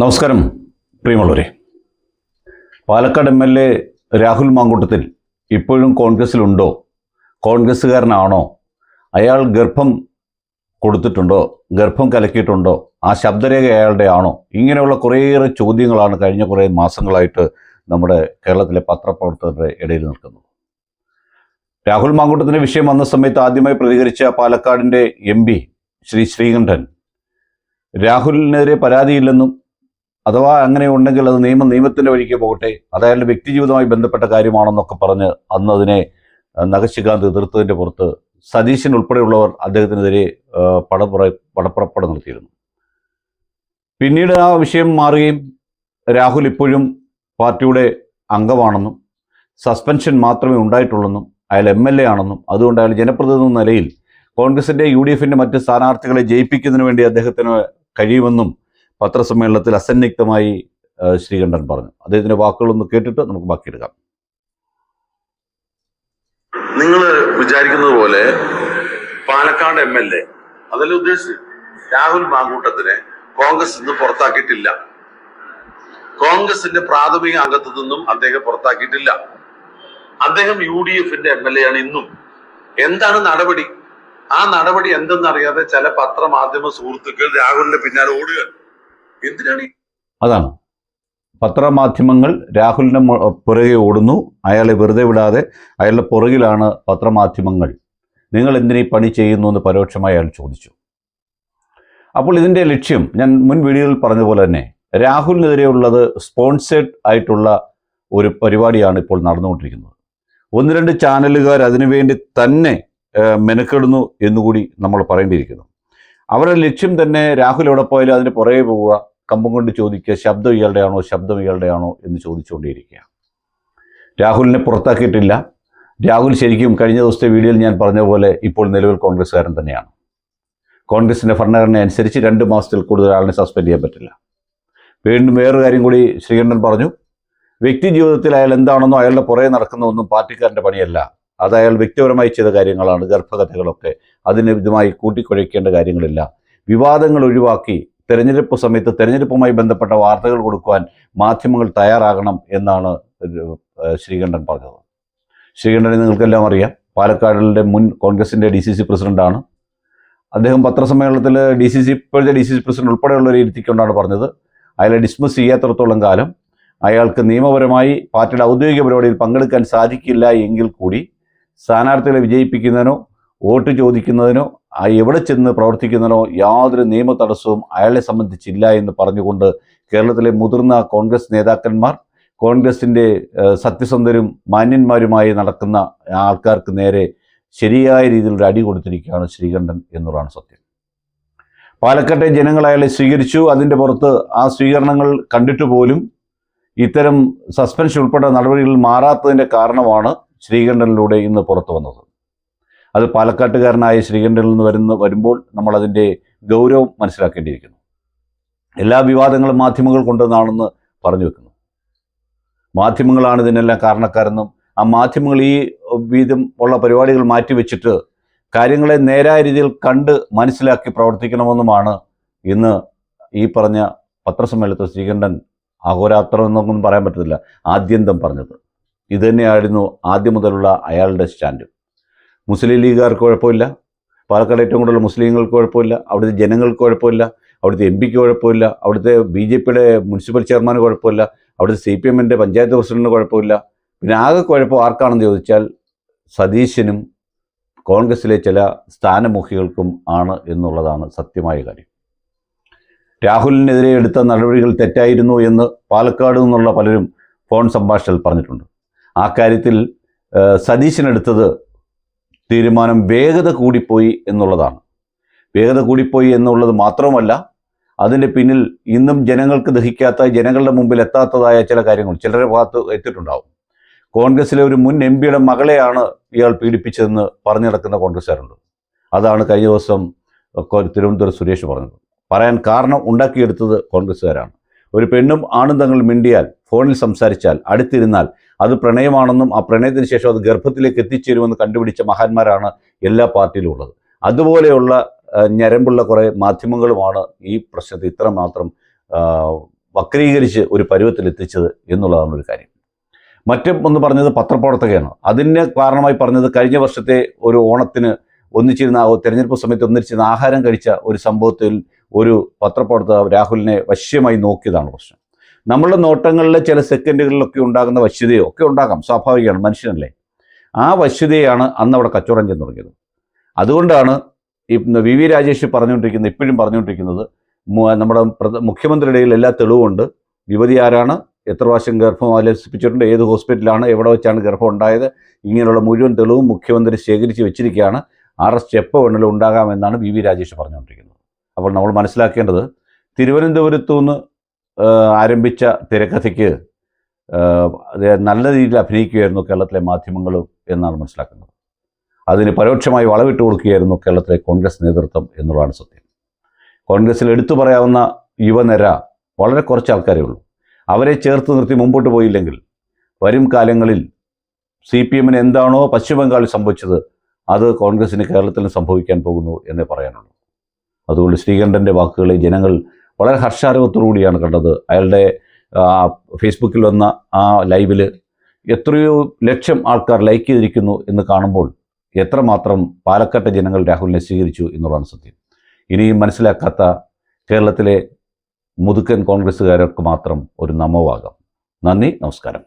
നമസ്കാരം പ്രിയമുള്ളവരെ. Palakkad M L A Rahul Mamkootathil ഇപ്പോഴും കോൺഗ്രസ്സിലുണ്ടോ? കോൺഗ്രസ്സുകാരനാണോ? അയാൾ ഗർഭം കൊടുത്തിട്ടുണ്ടോ? ഗർഭം കലക്കിയിട്ടുണ്ടോ? ആ ശബ്ദരേഖ അയാളുടെ ആണോ? ഇങ്ങനെയുള്ള കുറേയേറെ ചോദ്യങ്ങളാണ് കഴിഞ്ഞ കുറേ മാസങ്ങളായിട്ട് നമ്മുടെ കേരളത്തിലെ പത്രപ്രവർത്തകരുടെ ഇടയിൽ നിൽക്കുന്നത്. രാഹുൽ മാങ്കൂട്ടത്തിന്റെ വിഷയം വന്ന സമയത്ത് ആദ്യമായി പ്രതികരിച്ച പാലക്കാടിന്റെ എം പി ശ്രീ ശ്രീകണ്ഠൻ രാഹുലിനെതിരെ പരാതിയില്ലെന്നും അഥവാ അങ്ങനെ ഉണ്ടെങ്കിൽ അത് നിയമം നിയമത്തിന്റെ വഴിക്ക് പോകട്ടെ. അത് അയാളുടെ വ്യക്തിജീവിതവുമായി ബന്ധപ്പെട്ട കാര്യമാണെന്നൊക്കെ പറഞ്ഞ് അന്ന് അതിനെ നഗശികാന്ത് എതിർത്തതിന്റെ പുറത്ത് സതീശൻ ഉൾപ്പെടെയുള്ളവർ അദ്ദേഹത്തിനെതിരെ പടപ്പുറ പടപ്പുറപ്പട നിർത്തിയിരുന്നു പിന്നീട് ആ വിഷയം മാറുകയും രാഹുൽ ഇപ്പോഴും പാർട്ടിയുടെ അംഗമാണെന്നും സസ്പെൻഷൻ മാത്രമേ ഉണ്ടായിട്ടുള്ളെന്നും അയാൾ എം എൽ എ ആണെന്നും അതുകൊണ്ട് അയാൾ ജനപ്രതിനിധി നിലയിൽ കോൺഗ്രസിന്റെ യു ഡി എഫിന്റെ മറ്റ് സ്ഥാനാർത്ഥികളെ ജയിപ്പിക്കുന്നതിന് വേണ്ടി അദ്ദേഹത്തിന് കഴിയുമെന്നും പത്രസമ്മേളനത്തിൽ അസന്നിഗ്ധമായി ശ്രീകണ്ഠൻ പറഞ്ഞു. അദ്ദേഹത്തിന്റെ വാക്കുകളൊന്ന് കേട്ടിട്ട് നമുക്ക് ബാക്കി എടുക്കാം. നിങ്ങൾ വിചാരിക്കുന്നത് പോലെ പാലക്കാട് എം എൽ എ അതല്ല ഉദ്ദേശിച്ചത് രാഹുൽ മാങ്കൂട്ടത്തിനെ കോൺഗ്രസ് ഇന്ന് പുറത്താക്കിയിട്ടില്ല. കോൺഗ്രസിന്റെ പ്രാഥമിക അംഗത്തു നിന്നും അദ്ദേഹം പുറത്താക്കിയിട്ടില്ല. അദ്ദേഹം യു ഡി എഫിന്റെ എം എൽ എ ആണ് ഇന്നും. എന്താണ് നടപടി? ആ നടപടി എന്തെന്നറിയാതെ ചില പത്രമാധ്യമ സുഹൃത്തുക്കൾ രാഹുലിന്റെ പിന്നാലെ ഓടുക. എന്തിനാണ് ഈ അതാണ്. പത്രമാധ്യമങ്ങൾ രാഹുലിന് പുറകെ ഓടുന്നു. അയാളെ വെറുതെ വിടാതെ അയാളുടെ പുറകിലാണ് പത്രമാധ്യമങ്ങൾ. നിങ്ങൾ എന്തിനീ പണി ചെയ്യുന്നു എന്ന് പരോക്ഷമായി അയാൾ ചോദിച്ചു. അപ്പോൾ ഇതിന്റെ ലക്ഷ്യം ഞാൻ മുൻ വീഡിയോയിൽ പറഞ്ഞ പോലെ തന്നെ രാഹുലിനെതിരെയുള്ളത് സ്പോൺസേഡ് ആയിട്ടുള്ള ഒരു പരിപാടിയാണ് ഇപ്പോൾ നടന്നുകൊണ്ടിരിക്കുന്നത്. ഒന്ന് രണ്ട് ചാനലുകാർ അതിനുവേണ്ടി തന്നെ മെനക്കെടുന്നു എന്നുകൂടി നമ്മൾ പറയേണ്ടിയിരിക്കുന്നു. അവരുടെ ലക്ഷ്യം തന്നെ രാഹുൽ എവിടെ പോയാലും അതിന് പുറകെ പോവുക കമ്പം കൊണ്ട് ചോദിക്കുക ശബ്ദം ഇയാളുടെയാണോ? ശബ്ദം ഇയാളുടെയാണോ? എന്ന് ചോദിച്ചുകൊണ്ടേയിരിക്കുക രാഹുലിനെ പുറത്താക്കിയിട്ടില്ല. രാഹുൽ ശരിക്കും കഴിഞ്ഞ ദിവസത്തെ വീഡിയോയിൽ ഞാൻ പറഞ്ഞ പോലെ ഇപ്പോൾ നിലവിൽ കോൺഗ്രസ്സുകാരൻ തന്നെയാണ്. കോൺഗ്രസിന്റെ ഭരണഘടന അനുസരിച്ച് രണ്ട് മാസത്തിൽ കൂടുതൽ ആളിനെ സസ്പെൻഡ് ചെയ്യാൻ പറ്റില്ല. വീണ്ടും വേറൊരു കാര്യം കൂടി ശ്രീകണ്ഠൻ പറഞ്ഞു. വ്യക്തി ജീവിതത്തിൽ അയാൾ എന്താണെന്നോ അയാളുടെ പുറകെ നടക്കുന്ന ഒന്നും പാർട്ടിക്കാരന്റെ പണിയല്ല. അത് അയാൾ വ്യക്തിപരമായി ചെയ്ത കാര്യങ്ങളാണ്. ഗർഭകഥകളൊക്കെ അതിന് ഇതുമായി കൂട്ടിക്കുഴയ്ക്കേണ്ട കാര്യങ്ങളില്ല. വിവാദങ്ങൾ ഒഴിവാക്കി തെരഞ്ഞെടുപ്പ് സമയത്ത് തെരഞ്ഞെടുപ്പുമായി ബന്ധപ്പെട്ട വാർത്തകൾ കൊടുക്കുവാൻ മാധ്യമങ്ങൾ തയ്യാറാകണം എന്നാണ് ശ്രീകണ്ഠൻ പറഞ്ഞത്. ശ്രീകണ്ഠനെ നിങ്ങൾക്കെല്ലാം അറിയാം. പാലക്കാടിലെ മുൻ കോൺഗ്രസിന്റെ ഡി സി സി പ്രസിഡന്റാണ്. അദ്ദേഹം പത്രസമ്മേളനത്തിൽ ഡി സി സി ഇപ്പോഴത്തെ ഡി സി സി പ്രസിഡന്റ് ഉൾപ്പെടെയുള്ളവരെ ഇരുത്തിക്കൊണ്ടാണ് പറഞ്ഞത്. അയാളെ ഡിസ്മിസ് ചെയ്യാത്തടത്തോളം കാലം അയാൾക്ക് നിയമപരമായി പാർട്ടിയുടെ ഔദ്യോഗിക പരിപാടിയിൽ പങ്കെടുക്കാൻ സാധിക്കില്ല എങ്കിൽ കൂടി സ്ഥാനാർത്ഥികളെ വിജയിപ്പിക്കുന്നതിനോ വോട്ട് ചോദിക്കുന്നതിനോ എവിടെ ചെന്ന് പ്രവർത്തിക്കുന്നതിനോ യാതൊരു നിയമ തടസ്സവും അയാളെ സംബന്ധിച്ചില്ല എന്ന് പറഞ്ഞുകൊണ്ട് കേരളത്തിലെ മുതിർന്ന കോൺഗ്രസ് നേതാക്കന്മാർ കോൺഗ്രസിന്റെ സത്യസന്ധരും മാന്യന്മാരുമായി നടക്കുന്ന ആൾക്കാർക്ക് നേരെ ശരിയായ രീതിയിൽ ഒരു അടി കൊടുത്തിരിക്കുകയാണ് ശ്രീകണ്ഠൻ എന്നുള്ളതാണ് സത്യം. പാലക്കാട്ടെ ജനങ്ങൾ അയാളെ സ്വീകരിച്ചു. അതിന്റെ പുറത്ത് ആ സ്വീകരണങ്ങൾ കണ്ടിട്ട് പോലും ഇത്തരം സസ്പെൻഷൻ ഉൾപ്പെടെ നടപടികൾ മാറാത്തതിന്റെ കാരണമാണ് ശ്രീകണ്ഠനിലൂടെ ഇന്ന് പുറത്തു വന്നത്. അത് പാലക്കാട്ടുകാരനായ ശ്രീകണ്ഠനിൽ നിന്ന് വരുന്ന വരുമ്പോൾ നമ്മൾ അതിന്റെ ഗൗരവം മനസ്സിലാക്കേണ്ടിയിരിക്കുന്നു. എല്ലാ വിവാദങ്ങളും മാധ്യമങ്ങൾ കൊണ്ടുവന്നാണെന്ന് പറഞ്ഞു വെക്കുന്നു. മാധ്യമങ്ങളാണ് ഇതിനെല്ലാം കാരണക്കാരെന്നും ആ മാധ്യമങ്ങൾ ഈ വീതം ഉള്ള പരിപാടികൾ മാറ്റിവെച്ചിട്ട് കാര്യങ്ങളെ നേരായ രീതിയിൽ കണ്ട് മനസ്സിലാക്കി പ്രവർത്തിക്കണമെന്നുമാണ് ഇന്ന് ഈ പറഞ്ഞ പത്രസമ്മേളനത്തിൽ ശ്രീകണ്ഠൻ അഹോരാത്രം എന്നൊന്നും പറയാൻ പറ്റത്തില്ല ആദ്യന്തം പറഞ്ഞത്. ഇതുതന്നെയായിരുന്നു ആദ്യം മുതലുള്ള അയാളുടെ സ്റ്റാൻഡ്. മുസ്ലിം ലീഗുകാർക്ക് കുഴപ്പമില്ല. പാലക്കാട് ഏറ്റവും കൂടുതൽ മുസ്ലിങ്ങൾക്ക് കുഴപ്പമില്ല. അവിടുത്തെ ജനങ്ങൾക്ക് കുഴപ്പമില്ല. അവിടുത്തെ എം പിക്ക് കുഴപ്പമില്ല. അവിടുത്തെ ബി ജെ പിയുടെ മുനിസിപ്പൽ ചെയർമാന് കുഴപ്പമില്ല. അവിടുത്തെ സി പി എമ്മിന്റെ പഞ്ചായത്ത് പ്രസിഡന്റിന് കുഴപ്പമില്ല. പിന്നെ ആകെ കുഴപ്പം ആർക്കാണെന്ന് ചോദിച്ചാൽ സതീശനും കോൺഗ്രസിലെ ചില സ്ഥാനമുഖികൾക്കും ആണ് എന്നുള്ളതാണ് സത്യമായ കാര്യം. രാഹുലിനെതിരെ എടുത്ത നടപടികൾ തെറ്റായിരുന്നു എന്ന് പാലക്കാട് നിന്നുള്ള പലരും ഫോൺ സംഭാഷണത്തിൽ പറഞ്ഞിട്ടുണ്ട്. ആ കാര്യത്തിൽ സതീശനെടുത്തത് തീരുമാനം വേഗത കൂടിപ്പോയി എന്നുള്ളതാണ്. വേഗത കൂടിപ്പോയി എന്നുള്ളത് മാത്രമല്ല അതിന്റെ പിന്നിൽ ഇന്നും ജനങ്ങൾക്ക് ദഹിക്കാത്ത ജനങ്ങളുടെ മുമ്പിൽ എത്താത്തതായ ചില കാര്യങ്ങൾ ചിലരുടെ ഭാഗത്ത് എത്തിയിട്ടുണ്ടാവും. കോൺഗ്രസിലെ ഒരു മുൻ എം പിയുടെ മകളെയാണ് ഇയാൾ പീഡിപ്പിച്ചതെന്ന് പറഞ്ഞു നടക്കുന്ന കോൺഗ്രസ്സുകാരുണ്ട്. അതാണ് കഴിഞ്ഞ ദിവസം തിരുവനന്തപുരം സുരേഷ് പറഞ്ഞത്. പറയാൻ കാരണം ഉണ്ടാക്കിയെടുത്തത് കോൺഗ്രസ്സുകാരാണ്. ഒരു പെണ്ണും ആണും തങ്ങൾ മിണ്ടിയാൽ ഫോണിൽ സംസാരിച്ചാൽ അടുത്തിരുന്നാൽ അത് പ്രണയമാണെന്നും ആ പ്രണയത്തിന് ശേഷം അത് ഗർഭത്തിലേക്ക് എത്തിച്ചേരുമെന്ന് കണ്ടുപിടിച്ച മഹാന്മാരാണ് എല്ലാ പാർട്ടിയിലും ഉള്ളത് അതുപോലെയുള്ള ഞരമ്പുള്ള കുറേ മാധ്യമങ്ങളുമാണ് ഈ പ്രശ്നത്തെ ഇത്രമാത്രം വക്രീകരിച്ച് ഒരു പരുവത്തിൽ എത്തിച്ചത് എന്നുള്ളതാണ് ഒരു കാര്യം. മറ്റും ഒന്ന് പറഞ്ഞത് പത്രപ്രവർത്തകയാണ്. അതിന് കാരണമായി പറഞ്ഞത് കഴിഞ്ഞ വർഷത്തെ ഒരു ഓണത്തിന് ഒന്നിച്ചിരുന്ന തെരഞ്ഞെടുപ്പ് സമയത്ത് ഒന്നിച്ചിരുന്ന ആഹാരം കഴിച്ച ഒരു സംഭവത്തിൽ ഒരു പത്രപ്രവർത്തക രാഹുലിനെ വശ്യമായി നോക്കിയതാണ് പ്രശ്നം. നമ്മളുടെ നോട്ടങ്ങളിലെ ചില സെക്കൻഡുകളിലൊക്കെ ഉണ്ടാകുന്ന വശ്യതയോ ഒക്കെ ഉണ്ടാകാം സ്വാഭാവികമാണ് മനുഷ്യനല്ലേ? ആ വശ്യതയാണ് അന്ന് അവിടെ കച്ചവടം ചെന്ന് തുടങ്ങിയത്. അതുകൊണ്ടാണ് ഈ വി വി രാജേഷ് പറഞ്ഞുകൊണ്ടിരിക്കുന്നത് ഇപ്പോഴും പറഞ്ഞുകൊണ്ടിരിക്കുന്നത് നമ്മുടെ മുഖ്യമന്ത്രിയുടെ ഇടയിൽ എല്ലാ തെളിവുമുണ്ട്. യുവതി ആരാണ് എത്ര പ്രാവശ്യം ഗർഭം ആലോചിപ്പിച്ചിട്ടുണ്ട് ഏത് ഹോസ്പിറ്റലാണ് എവിടെ വെച്ചാണ് ഗർഭം ഉണ്ടായത് ഇങ്ങനെയുള്ള മുഴുവൻ തെളിവും മുഖ്യമന്ത്രി ശേഖരിച്ച് വെച്ചിരിക്കുകയാണ്. അറസ്റ്റ് എപ്പോൾ വേണമെങ്കിലും ഉണ്ടാകാമെന്നാണ് വി വി രാജേഷ് പറഞ്ഞുകൊണ്ടിരിക്കുന്നത്. അപ്പോൾ നമ്മൾ മനസ്സിലാക്കേണ്ടത് തിരുവനന്തപുരത്തു നിന്ന് ആരംഭിച്ച തിരക്കഥയ്ക്ക് നല്ല രീതിയിൽ അഭിനയിക്കുകയായിരുന്നു കേരളത്തിലെ മാധ്യമങ്ങളും എന്നാണ് മനസ്സിലാക്കുന്നത്. അതിന് പരോക്ഷമായി വളവിട്ട് കൊടുക്കുകയായിരുന്നു കേരളത്തിലെ കോൺഗ്രസ് നേതൃത്വം എന്നുള്ളതാണ് സത്യം. കോൺഗ്രസ്സിൽ എടുത്തു പറയാവുന്ന യുവനിര വളരെ കുറച്ച് ആൾക്കാരേ ഉള്ളൂ. അവരെ ചേർത്ത് നിർത്തി മുമ്പോട്ട് പോയില്ലെങ്കിൽ വരും കാലങ്ങളിൽ സി പി എമ്മിന് എന്താണോ പശ്ചിമബംഗാളിൽ സംഭവിച്ചത് അത് കോൺഗ്രസിന് കേരളത്തിൽ സംഭവിക്കാൻ പോകുന്നു എന്നേ പറയാനുള്ളൂ. അതുകൊണ്ട് ശ്രീകണ്ഠന്റെ വാക്കുകളെ ജനങ്ങൾ വളരെ ഹർഷാരവത്തോടുകൂടിയാണ് കണ്ടത്. അയാളുടെ ഫേസ്ബുക്കിൽ വന്ന ആ ലൈവിൽ എത്രയോ ലക്ഷം ആൾക്കാർ ലൈക്ക് ചെയ്തിരിക്കുന്നു എന്ന് കാണുമ്പോൾ എത്രമാത്രം പാലക്കാട്ടെ ജനങ്ങൾ രാഹുലിനെ സ്വീകരിച്ചു എന്നുള്ളതാണ് സത്യം. ഇനിയും മനസ്സിലാക്കാത്ത കേരളത്തിലെ മുതുക്കൻ കോൺഗ്രസ്സുകാർക്ക് മാത്രം ഒരു നമോവാകാം നന്ദി നമസ്കാരം.